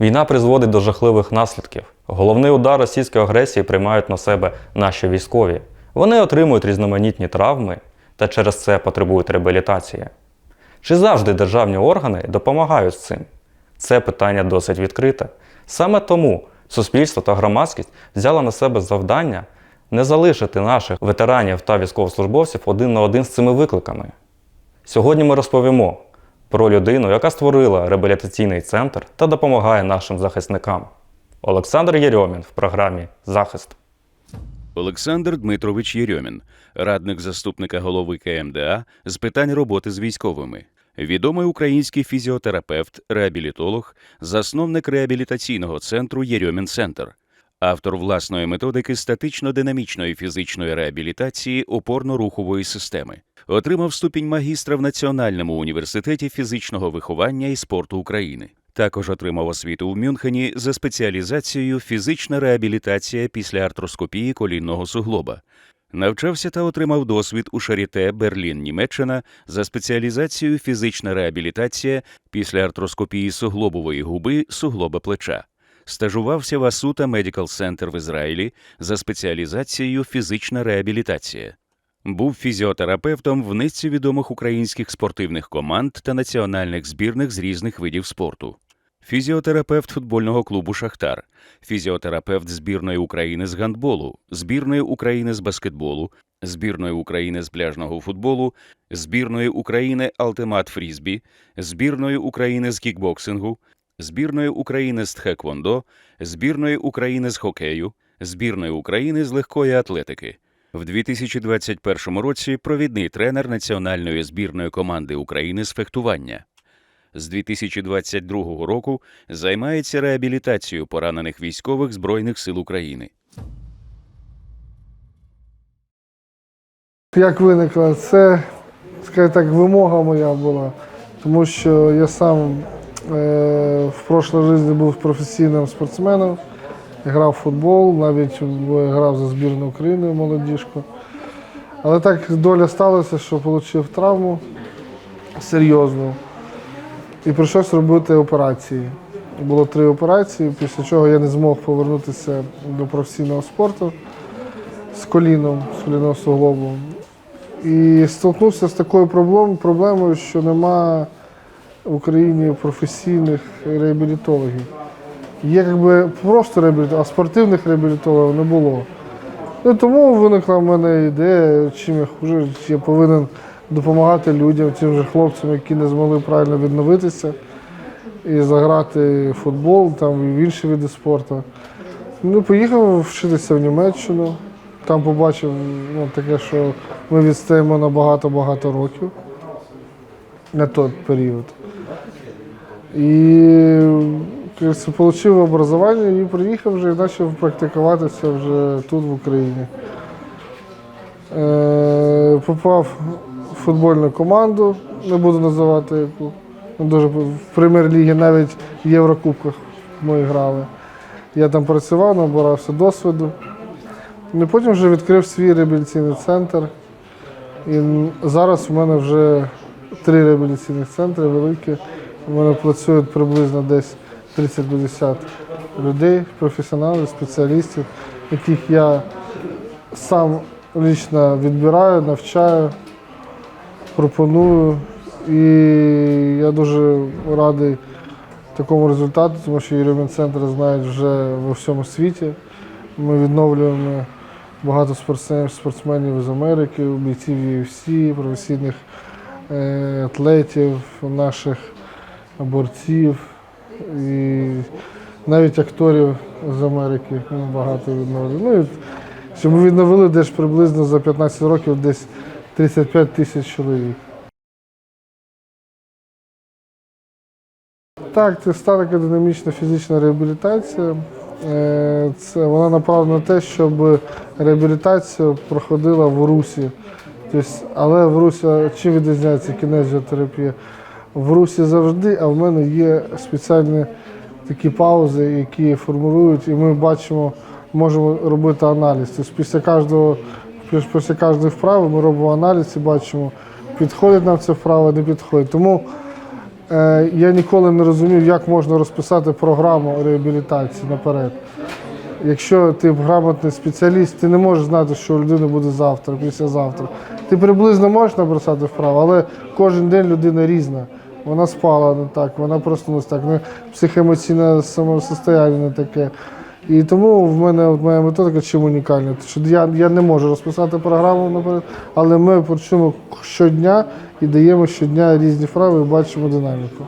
Війна призводить до жахливих наслідків. Головний удар російської агресії приймають на себе наші військові. Вони отримують різноманітні травми та через це потребують реабілітації. Чи завжди державні органи допомагають з цим? Це питання досить відкрите. Саме тому суспільство та громадськість взяли на себе завдання не залишити наших ветеранів та військовослужбовців один на один з цими викликами. Сьогодні ми розповімо про людину, яка створила реабілітаційний центр та допомагає нашим захисникам. Олександр Єрьомін в програмі Захист. Олександр Дмитрович Єрьомін, радник заступника голови КМДА з питань роботи з військовими, відомий український фізіотерапевт, реабілітолог, засновник реабілітаційного центру Єрьомін Центр, автор власної методики статично-динамічної фізичної реабілітації опорно-рухової системи. Отримав ступінь магістра в Національному університеті фізичного виховання і спорту України. Також отримав освіту в Мюнхені за спеціалізацією фізична реабілітація після артроскопії колінного суглоба. Навчався та отримав досвід у Шаріте Берлін, Німеччина за спеціалізацією фізична реабілітація після артроскопії суглобової губи суглоба плеча. Стажувався в Асута Медикал Центр в Ізраїлі за спеціалізацією фізична реабілітація. Був фізіотерапевтом в низці відомих українських спортивних команд та національних збірних з різних видів спорту. Фізіотерапевт футбольного клубу Шахтар, фізіотерапевт збірної України з гандболу, збірної України з баскетболу, збірної України з пляжного футболу, збірної України Алтемат Фрізбі, збірної України з кікбоксингу, збірної України з тхеквондо, збірної України з хокею, збірної України з легкої атлетики. В 2021 році провідний тренер національної збірної команди України з фехтування. З 2022 року займається реабілітацією поранених військових Збройних сил України. Як виникла, це, скажімо так, вимога моя була, тому що я сам е, в прошлій житті був професійним спортсменом, грав в футбол, навіть грав за збірну України молодіжку. Але так доля сталася, що отримав травму серйозну і прийшлося робити операції. Було три операції, після чого я не змог повернутися до професійного спорту з коліном, з колінного суглобом. І столкнувся з такою проблемою, що нема в Україні професійних реабілітологів. Є якби просто реабілітологи, а спортивних реабілітологів не було. Ну, тому виникла в мене ідея, чим я хуже, чи я повинен допомагати людям, тим же хлопцям, які не змогли правильно відновитися і заграти в футбол там, і в інші види спорту. Ну, поїхав вчитися в Німеччину. Там побачив ну, таке, що ми відстаємо на багато-багато років на той період. І отримав образування і приїхав вже і почав практикуватися вже тут, в Україні. Е, попав футбольну команду, не буду називати яку. Ну, Дуже в прем'єр-лігі навіть в Єврокубках ми грали. Я там працював, набирався досвіду. Ну, І потім вже відкрив свій реабілітаційний центр. І зараз в мене вже три реабілітаційних центри великі. У мене працюють приблизно десь 30-50 людей, професіоналів, спеціалістів, яких я сам лично відбираю, навчаю, пропоную. І я дуже радий такому результату, тому що Єрьомін центр знають вже во всьому світі. Ми відновлюємо багато спортсменів, спортсменів з Америки, бійців UFC, професійних е, атлетів, наших борців і навіть акторів з Америки багато відновили. Ну, що ми відновили десь приблизно за 15 років десь 35 тисяч чоловік. Так, це статика динамічна фізична реабілітація. Е, Це вона направлена на те, щоб реабілітація проходила в русі. Тобто, але в русі чим відрізняється кінезіотерапія? В русі завжди, а в мене є спеціальні такі паузи, які формують, і ми бачимо можемо робити аналіз. Тобто після кожного після кожної вправи ми робимо аналіз і бачимо, підходить нам ця вправа, не підходить. Тому е, я ніколи не розумів, як можна розписати програму реабілітації наперед. Якщо ти грамотний спеціаліст, ти не можеш знати, що у людини буде завтра, післязавтра. Ти приблизно можеш набросати вправо, але кожен день людина різна. Вона спала не так, вона проснулася так, психоемоційне самосостояння не таке. І тому в мене от моя методика чим унікальна. Що я, я не можу розписати програму наперед, але ми працюємо щодня і даємо щодня різні вправи і бачимо динаміку.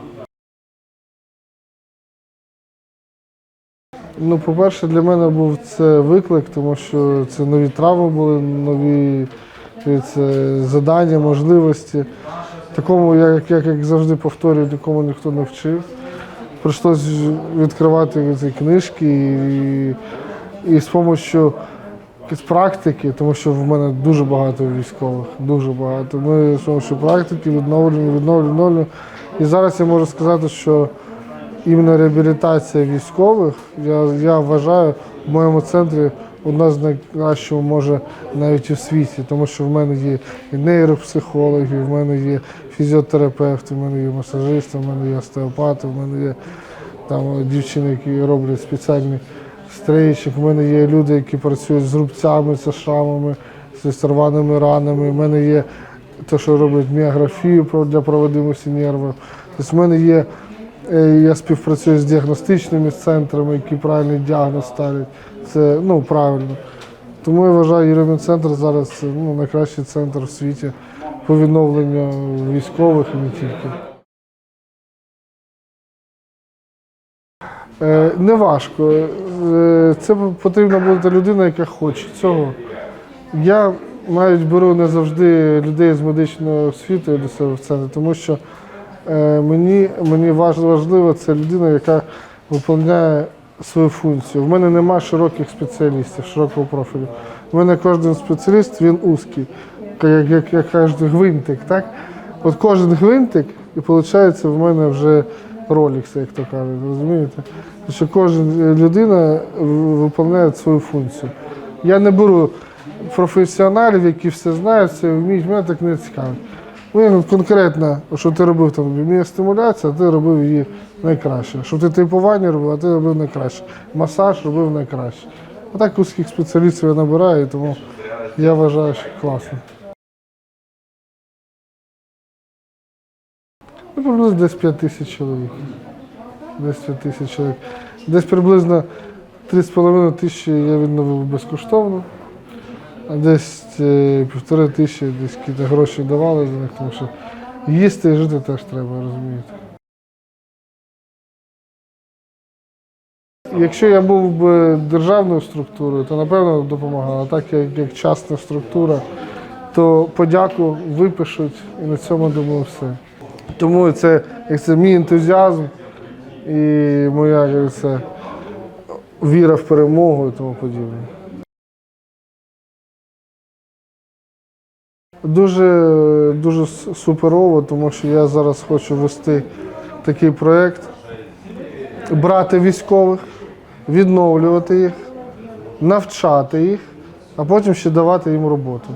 Ну, по-перше, для мене був це виклик, тому що це нові травми були, нові е, це, задання, можливості. Такому, як, як, як завжди повторюю, нікому ніхто не вчив. Прийшлося відкривати ці книжки і, і з допомогою з практики, тому що в мене дуже багато військових, дуже багато. Ми з допомогою практики відновлюємо, відновлюємо, відновлюємо. І зараз я можу сказати, що іменно реабілітація військових, я, я вважаю, в моєму центрі одна з найкращих, може, навіть у світі, тому що в мене є і нейропсихологи, в мене є фізіотерапевти, в мене є масажисти, в мене є остеопати, в мене є там дівчини, які роблять спеціальні стрейчик, в мене є люди, які працюють з рубцями, з шрамами, з рваними ранами. В мене є те, що роблять міографію для проводимості нервів. Тобто в мене є Я співпрацюю з діагностичними центрами, які правильний діагноз ставлять. Це ну, правильно. Тому я вважаю, Єремін центр зараз ну, найкращий центр в світі по відновленню військових і не тільки. Е, не важко. Е, це потрібна бути людина, яка хоче цього. Я навіть беру не завжди людей з медичною освітою до себе в центр, тому що Е, Мені, мені важ- важливо, це людина, яка виконує свою функцію. В мене немає широких спеціалістів, широкого профілю. У мене кожен спеціаліст він узкий, як, як, як кажуть, гвинтик. Так? От кожен гвинтик, і виходить, в мене вже ролікс, як то кажуть, розумієте? Що кожна людина виконує свою функцію. Я не беру професіоналів, які все знають, все вміють, мене так не цікавить. Ну, конкретно, що ти робив там міостимуляція, ти робив її найкраще. Що ти типування робив, а ти робив найкраще. Масаж робив найкраще. А так узких спеціалістів я набираю, тому я вважаю, що класно. Ну, приблизно десь 5 тисяч чоловік. Десь 5 тисяч чоловік. Десь приблизно 3,5 тисячі я відновив безкоштовно. Десь е, півтори тисячі, десь якісь гроші давали за них, тому що їсти і жити теж треба, розумієте. Якщо я був би державною структурою, то напевно допомагало. А так як, як частна структура, то подяку випишуть і на цьому думаю все. Тому це, як це мій ентузіазм і моя як це, віра в перемогу і тому подібне. Дуже, дуже суперово, тому що я зараз хочу вести такий проєкт, брати військових, відновлювати їх, навчати їх, а потім ще давати їм роботу.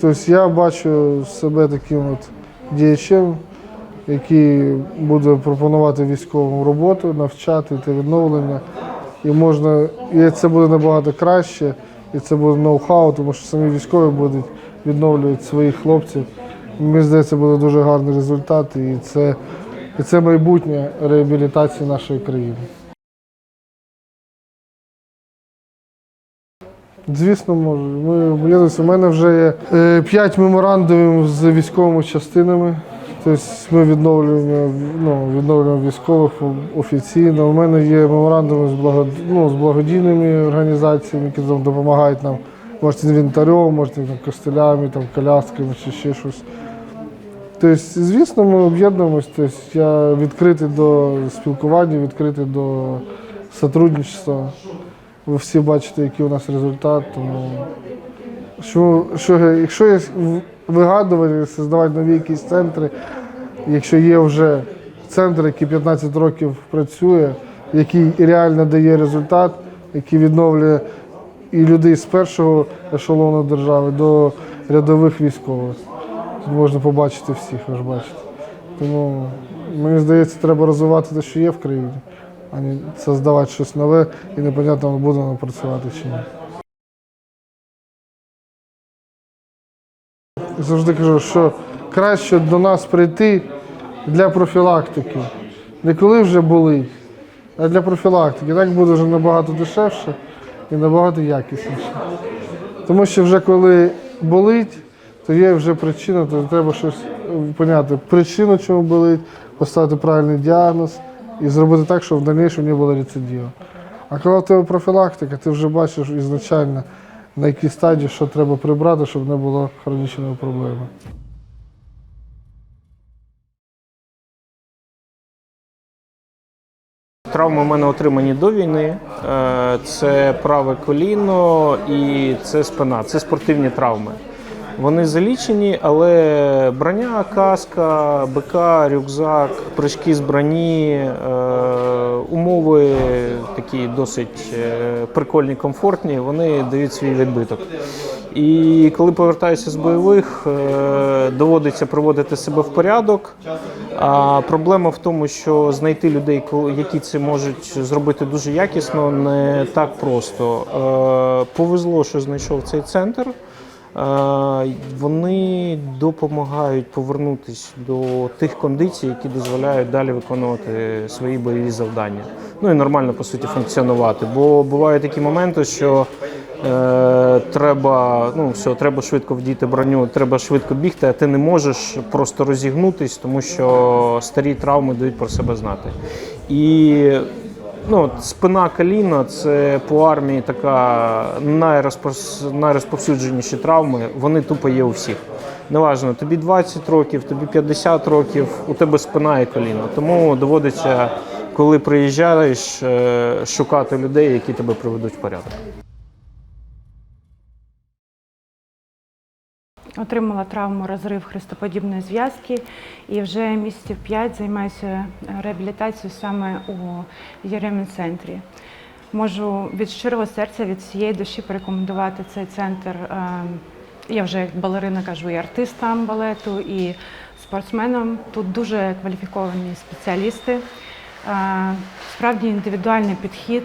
Тобто я бачу себе таким от діячем, який буде пропонувати військовим роботу, навчати та відновлення. І можна, і це буде набагато краще, і це буде ноу-хау, тому що самі військові будуть відновлювати своїх хлопців. Мені здається, буде дуже гарний результат, і це, і це майбутнє реабілітації нашої країни. Звісно, можу. Ми. У мене вже є е, п'ять меморандумів з військовими частинами. Тобто ми відновлюємо, ну, відновлюємо військових офіційно. У мене є меморандуми з, благо, ну, з благодійними організаціями, які допомагають нам, може, інвентарем, може, там, костелями, там, колясками чи ще щось. Тобто, звісно, ми об'єднуємося. Тобто, я відкритий до спілкування, відкритий до сотрудничества. Ви всі бачите, який у нас результат. Тому що, що, якщо є вигадувати, создавати нові якісь центри, якщо є вже центр, який 15 років працює, який реально дає результат, який відновлює і людей з першого ешелону держави до рядових військових. Тут можна побачити всіх, ви ж бачите. Тому мені здається, треба розвивати те, що є в країні, а не создавати щось нове і непонятно, буде воно працювати чи ні. Завжди кажу, що краще до нас прийти для профілактики. Не коли вже болить, а для профілактики. Так буде вже набагато дешевше і набагато якісніше. Тому що вже коли болить, то є вже причина, то треба щось е, поняти. Причину, чому болить, поставити правильний діагноз і зробити так, щоб в дальнішому не було рецидиву. А коли в тебе профілактика, ти вже бачиш ізначально, на якій стадії що треба прибрати, щоб не було хронічної проблеми. Травми в мене отримані до війни. Е, Це праве коліно і це спина. Це спортивні травми. Вони залічені, але броня, каска, БК, рюкзак, прыжки з броні, е, умови такі досить е, прикольні, комфортні, вони дають свій відбиток. І коли повертаюся з бойових, е, доводиться приводити себе в порядок. А проблема в тому, що знайти людей, які це можуть зробити дуже якісно, не так просто. Повезло, що знайшов цей центр. Е, Вони допомагають повернутися до тих кондицій, які дозволяють далі виконувати свої бойові завдання. Ну і нормально по суті функціонувати. Бо бувають такі моменти, що е, треба, ну все, треба швидко вдіти броню, треба швидко бігти, а ти не можеш просто розігнутись, тому що старі травми дають про себе знати. І Ну, спина коліна це по армії така найрозпос... найрозповсюдженіші травми. Вони тупо є у всіх. Неважно, тобі 20 років, тобі 50 років, у тебе спина і коліна. Тому доводиться, коли приїжджаєш, е, шукати людей, які тебе приведуть в порядок. Отримала травму розрив хрестоподібної зв'язки і вже місяців 5 займаюся реабілітацією саме у Єремін центрі. Можу від щирого серця, від всієї душі порекомендувати цей центр. Е, Я вже як балерина кажу, і артистам балету, і спортсменам. Тут дуже кваліфіковані спеціалісти, Е, справді індивідуальний підхід.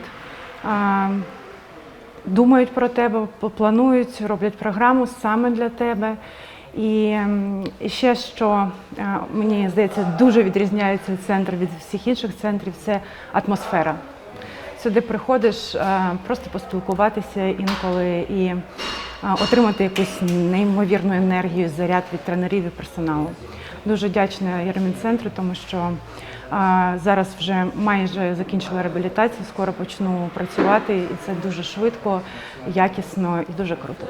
Думають про тебе, планують, роблять програму саме для тебе. І, ще що е, мені здається дуже відрізняється центр від всіх інших центрів, це атмосфера. Сюди приходиш е, просто поспілкуватися інколи і е, отримати якусь неймовірну енергію, заряд від тренерів і персоналу. Дуже вдячна Єремін-центру, тому що зараз вже майже закінчила реабілітацію, скоро почну працювати, і це дуже швидко, якісно і дуже круто.